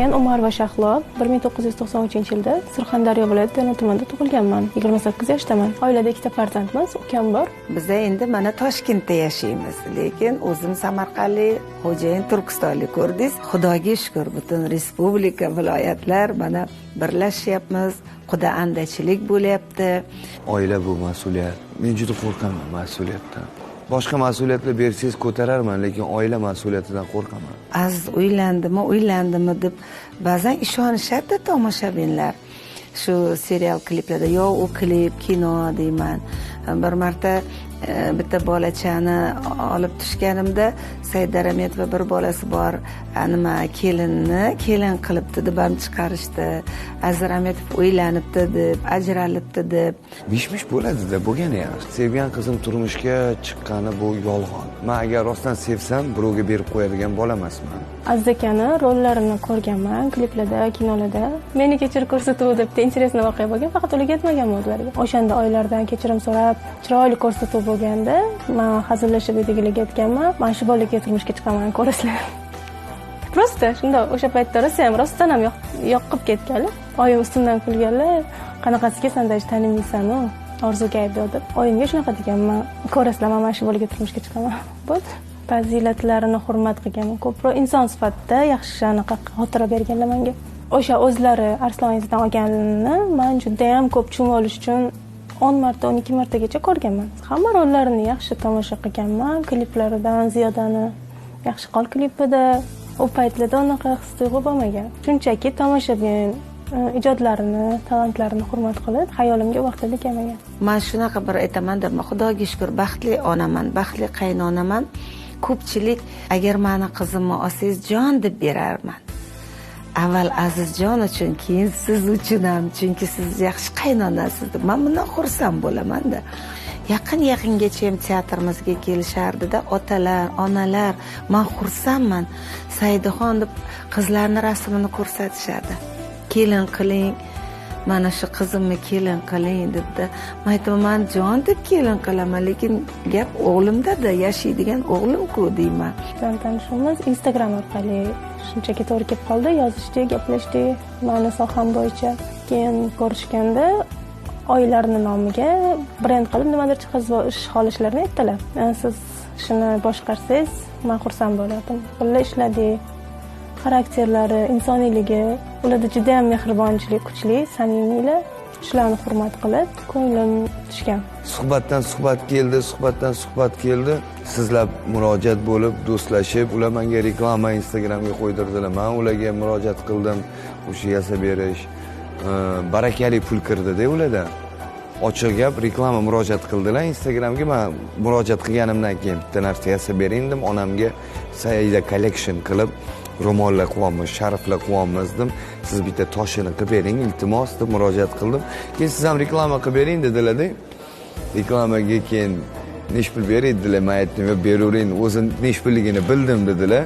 men umarova shahlo bir ming to'qqiz yuz to'qson uchinchi yilda surxondaryo viloyati termiz tumanida tug'ilganman. Yigirma sakkiz yoshdaman oilada ikkita farzandmiz ukam bor. Biza endi mana toshkentda yashaymiz. Lekin o'zim samarqandlik xo'jayin turkistonlik ko'rdingiz. Xudoga shukur butun respublika viloyatlar mana birlashyapmiz. Quda andachilik bo'lyapti. Oila bu mas'uliyat. Men juda qo'rqaman mas'uliyatdan boshqa mas'uliyatlar bersangiz ko'tararman lekin oila mas'uliyatidan qo'rqaman. Aziz uylandimi uylandimi deb ba'zan ishonishadi tomoshabinlar. Shu serial kliplarda yo u klip kino deyman. Bir marta bitta bolachani olib tushganimda said darametova bir bolasi bor nima kelinni kelin qilibdi deb ham chiqarishdi. Aziz rametov uylanibdi deb ajralibdi deb. Mish mish bo'ladida bo'lgani yaxshi sevgan qizim turmushga chiqqani bu yolg'on. Man agar rostdan sevsam birovga berib qo'yadigan bola emasman. Aziz akani rollarini ko'rganman kliplarda kinolarda meni kechirib ko'rsatuv deb интересный voqea bo'lgan faqat ularga yetmaganman o'zlariga. O'shanda oylardan kechirim so'rab chiroyli ko'rsatuv bo'lganda man hazillashib uydagilarga aytganman man shu bolaga turmushga chiqaman ko'rasizlar. Просто shundoq o'sha paytda rosa ham rostdan ham yoqib ketganlar. Oyim ustimdan kulganlar qanaqasiga san даже tanimaysanu orzuga aytdi deb oyimga shunaqa deganman. Ko'rasizlar man mana shu bolaga turmushga chiqaman. Bo'ldi fazilatlarini hurmat qilganman ko'proq inson sifatida yaxshi anaqa xotira berganlar menga o'sha o'zlari arslon izidan olganini man judayam ko'p tushunib olish uchun o'n marta o'n ikki martagacha ko'rganman hamma rollarini yaxshi tomosha qilganman. Kliplaridan ziyodani yaxshi qol klipida u paytlarda unaqa his tuyg'u bo'lmagan. Shunchaki tomoshabin e, ijodlarini talantlarini hurmat qilib xayolimga vaqtida kelmagan. Man shunaqa bir aytamanda xudoga shukur baxtli onaman baxtli qaynonaman. Ko'pchilik agar mani qizimni olsangiz jon deb berarman. Avval azizjon uchun keyin siz uchun ham chunki siz yaxshi qaynonasiz. Deb man bundan xursand bo'lamanda yaqin yaqingacha ham teatrimizga kelishardida otalar onalar. Man xursandman. Saidaxon deb qizlarni rasmini ko'rsatishadi. Kelin qiling mana shu qizimni kelin qiling debdi man aytaman man jon deb kelin qilaman lekin gap o'g'limdada yashaydigan o'g'limku deyman. Bilan tanishuvimiz instagram orqali shunchaki to'g'ri kelib qoldi yozishdik gaplashdik mani soham bo'yicha. Keyin ko'rishganda oilarini nomiga brend qilib nimadir ish xohlashlarini aytdilar. Siz ishini boshqarsangiz man xursand bo'lardim birga ishladik xarakterlari insoniyligi ularda judayam mehribonchilik kuchli samimiylar shularni hurmat qilib ko'nglim tushgan. Suhbatdan suhbat keldi suhbatdan suhbat keldi. Sizlar murojaat bo'lib do'stlashib ular menga reklama instagramga qo'ydirdilar. Man ularga murojaat qildim o'sha yasab berish. Barakali pul kirdida ulardan ochiq gap reklama murojaat qildilar instagramga. Man murojaat qilganimdan keyin bitta narsa yasab bering dedim onamga saida collection qilib ro'mollar qilyapmiz sharflar qilyapmiz dedim siz bitta toshini qilib bering iltimos deb murojaat qildim. Keyin siz ham reklama qilib bering dedilarda. Reklamaga keyin nechi pul beradi dedilar man aytdim yo beravering o'zim nechi pulligini bildim dedilar.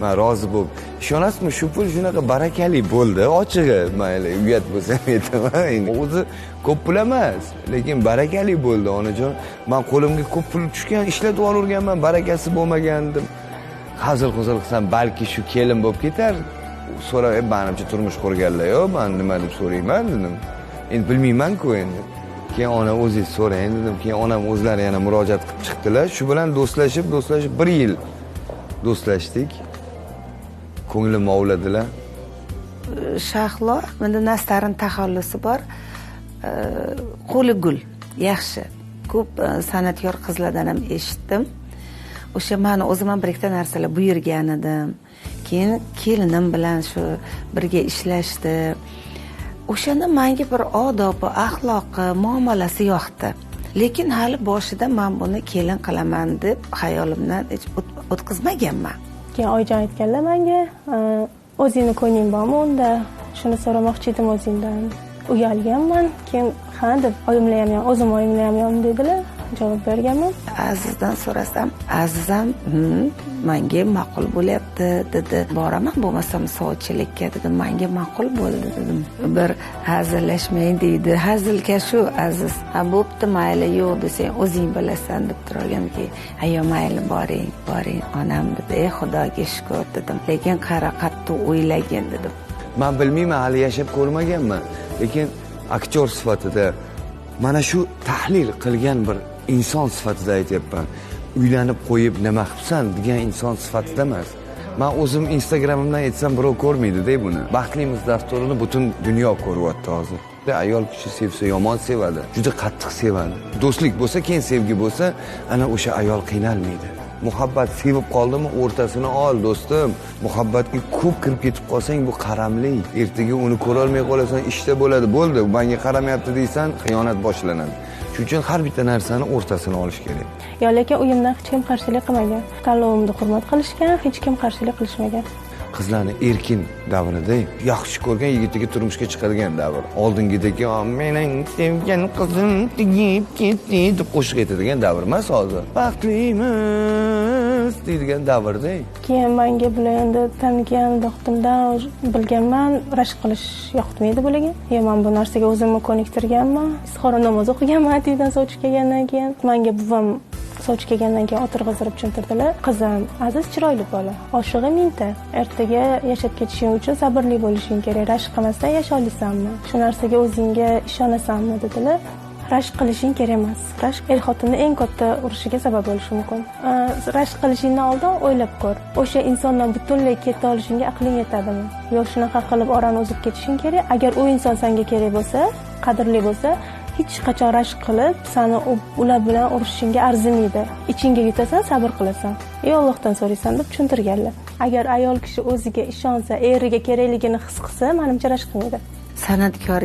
Man rozi bo'lib ishonasizmi shu pul shunaqa barakali bo'ldi ochig'i. Mayli uyat bo'lsa ham aytaman o'zi ko'p pul emas lekin barakali bo'ldi onajon. Man qo'limga ko'p pul tushgan ishlatib yuborganman barakasi bo'lmagan deb. Hazil huzil qilsam balki shu kelin bo'lib ketar. So'rab e, manimcha turmush qurganlar yo'q man nima deb so'rayman? dedim. Endi bilmaymanku endi. Keyin ona o'zingiz so'rang dedim. Keyin onam o'zlari yana murojaat qilib chiqdilar. Shu bilan do'stlashib do'stlashib bir yil do'stlashdik. Ko'nglimni ovladilar shahlo menda nastarin taxallusi bor. Qo'li gul yaxshi. Ko'p e, san'atkor qizlardan ham eshitdim. O'sha mani o'zim ham bir ikkita narsalar buyurgan edim keyin kelinim bilan shu birga ishlashdi. O'shanda manga bir odobi axloqi muomalasi yoqdi. Lekin hali boshida man buni kelin qilaman deb xayolimdan hech o'tkazmaganman. Keyin oyijon aytganlar manga o'zingni ko'ngling bormi unda? Shuni so'ramoqchi edim o'zingdan. Uyalganman. Keyin ha deb oyimlar ham o'zim oyimlar ham dedilar. Javob berganman azizdan so'rasam aziz ham manga ma'qul bo'lyapti dedi. Boraman bo'lmasam sovchilikka dedim manga ma'qul bo'ldi dedim. Bir hazillashmang deydi. Hazilkashu aziz. Ha bo'pti mayli yo'q desang o'zing bilasan deb turganki ayo mayli boring boring onam dedi. Ey xudoga shukur dedim. Lekin qara marta o'ylagin dedim. Man bilmayman hali yashab ko'rmaganman. Lekin aktyor sifatida mana shu tahlil qilgan bir inson sifatida aytyapman. Uylanib qo'yib nima qilibsan degan inson sifatida emas. Man o'zim instagramimdan aytsam birov ko'rmaydida buni baxtlimiz dasturini butun dunyo ko'ryapti hozir. Ayol kishi sevsa yomon sevadi juda qattiq sevadi. Do'stlik bo'lsa keyin sevgi bo'lsa ana o'sha ayol qiynalmaydi. Muhabbat sevib qoldimi? O'rtasini ol do'stim. Muhabbatga ko'p kirib ketib qolsang bu qaramli. Ertaga uni ko'rolmay qolasan ishda bo'ladi. Bo'ldi manga qaramayapti deysan xiyonat boshlanadi. Shuning uchun har bitta narsani o'rtasini olish kerak. Yo lekin uyimdan hech kim qarshilik qilmagan. Tanlovimni hurmat qilishgan hech kim qarshilik qilishmagan. Qizlarni erkin davrida yaxshi ko'rgan yigitiga turmushga chiqargan davr. Oldingidagi mening sevgan qizim tegib ketdi deb qo'shiq aytadigan davr emas hozir. Baxtlimiz deydigan davrda. Keyin manga bular endi tanigan vaqtimdan bilganman rashk qilish yoqmaydi bularga? Yo man bu narsaga o'zimni ko'niktirganman istixora namoz o'qiganman atiydan sovchi kelgandan keyin. Manga buvam sovchi kelgandan keyin o'tirg'iztirib tushuntirdilar. Qizim aziz chiroyli bola oshig'i mingta. Ertaga yashab ketishing uchun sabrli bo'lishing kerak rashk qilmasdan yasholmaysanmi shu narsaga o'zingga ishonasanmi? dedilar. Rashk qilishing kerak emas. Rashk er xotinni eng katta urushiga sabab bo'lishi mumkin. Rashk qilishingdan oldin o'ylab ko'r. O'sha insondan butunlay keta olishingga aqling yetadimi? Yo shunaqa qilib orani uzib ketishing kerak. Agar u inson senga kerak bo'lsa qadrli bo'lsa hech qachon rashk qilib sani u- ular bilan urushishingga arzimaydi ichingga yutasan sabr qilasan. Ey ollohdan so'raysan deb tushuntirganlar. Agar ayol kishi o'ziga ishonsa eriga kerakligini his qilsa manimcha rashk qilmaydi. San'atkor